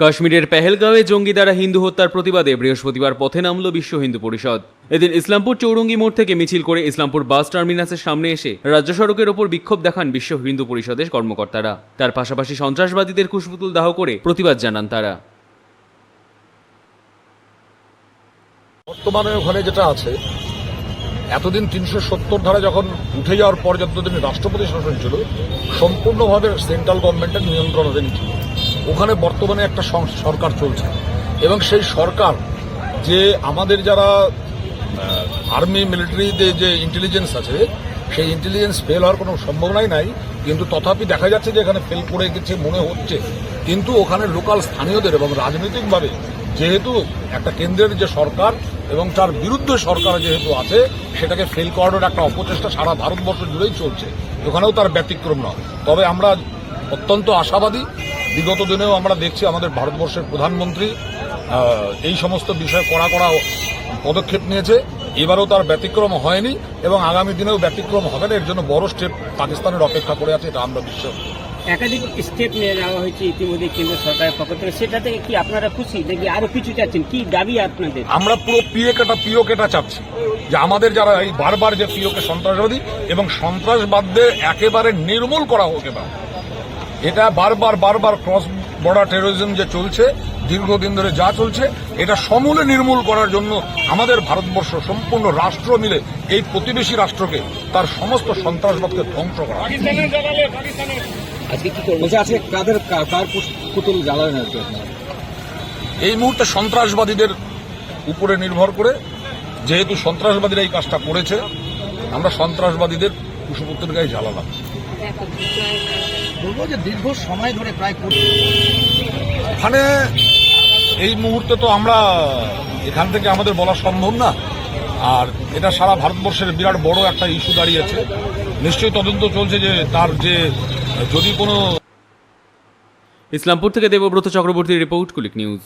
কাশ্মীরের পেহেলগাঁওয়ে জঙ্গি দ্বারা হিন্দু হত্যার প্রতিবাদে বৃহস্পতিবার পথে নামল বিশ্ব হিন্দু পরিষদ। এদিন ইসলামপুর চৌরঙ্গি মোড় থেকে মিছিল করে ইসলামপুর বাস টার্মিনাসের সামনে এসে রাজ্য সড়কের ওপর বিক্ষোভ দেখান বিশ্ব হিন্দু পরিষদের কর্মকর্তারা। তার পাশাপাশি সন্ত্রাসবাদীদের কুশপুতুল দাহ করে প্রতিবাদ জানান তারা। বর্তমানে ওখানে যেটা আছে, এতদিন তিনশো সত্তর ধারা যখন উঠে যাওয়ার পর যতদিন রাষ্ট্রপতি শাসন ছিল, সম্পূর্ণভাবে সেন্ট্রাল গভর্নমেন্টের নিয়ন্ত্রণাধীন ছিল। ওখানে বর্তমানে একটা সরকার চলছে। এবং সেই সরকার যে আমাদের যারা আর্মি মিলিটারিতে যে ইন্টেলিজেন্স আছে, সেই ইন্টেলিজেন্স ফেল হওয়ার কোনো সম্ভাবনাই নাই। কিন্তু তথাপি দেখা যাচ্ছে যে এখানে ফেল করে গেছে, মনে হচ্ছে। কিন্তু ওখানে লোকাল স্থানীয়দের এবং রাজনৈতিকভাবে যেহেতু একটা কেন্দ্রের যে সরকার এবং তার বিরুদ্ধে সরকার যেহেতু আছে, সেটাকে ফেল করানোর একটা অপচেষ্টা সারা ভারতবর্ষ জুড়েই চলছে। ওখানেও তার ব্যতিক্রম নয়। তবে আমরা অত্যন্ত আশাবাদী বিগত দিনেও আমরা দেখছি আমাদের ভারতবর্ষের প্রধানমন্ত্রী এই সমস্ত বিষয়ে কড়া কড়া পদক্ষেপ নিয়েছে। এবারও তার ব্যতিক্রম হয়নি এবং আগামী দিনেও ব্যতিক্রম হবে না। এর জন্য বড় স্টেপ পাকিস্তানের অপেক্ষা করে আছে এটা আমরা বিশ্ব একাধিক স্টেপ নিয়ে নেওয়া হয়েছে ইতিমধ্যে কেন্দ্র সরকারের পক্ষ থেকে। সেটা থেকে কি আপনারা খুশি দেখি আরও কিছু চাচ্ছেন? কি দাবি আপনাদের? আমরা পুরো পিএ কেটা পিও কেটা চাচ্ছি যে আমাদের যারা এই বারবার যে পিওকে সন্ত্রাসবাদী এবং সন্ত্রাসবাদদের একেবারে নির্মূল করা হোক এবার। এটা বারবার বারবার ক্রস বর্ডার টেরোরিজম যে চলছে দীর্ঘদিন ধরে যা চলছে এটা সমূলে নির্মূল করার জন্য আমাদের ভারতবর্ষ সম্পূর্ণ রাষ্ট্র মিলে এই প্রতিবেশী রাষ্ট্রকে তার সমস্ত সন্ত্রাসবাদকে ধ্বংস করা। আজকে কি করব? আজকে কাদের কা- কার পুতুল জ্বালালেন আর কি এই মুহূর্তে সন্ত্রাসবাদীদের উপরে নির্ভর করে যেহেতু সন্ত্রাসবাদীরা এই কাজটা করেছে আমরা সন্ত্রাসবাদীদের কুশপুত্রের গায়ে জ্বালালাম। বলব যে দীর্ঘ সময় ধরে প্রায় কোটি ওখানে এই মুহূর্তে তো আমরা এখান থেকে আমাদের বলা সম্ভব না। আর এটা সারা ভারতবর্ষের বিরাট বড় একটা ইস্যু দাঁড়িয়েছে। নিশ্চয়ই তদন্ত চলছে যে তার যে যদি কোনো ইসলামপুর থেকে দেবব্রত চক্রবর্তীর রিপোর্ট কুলিক নিউজ।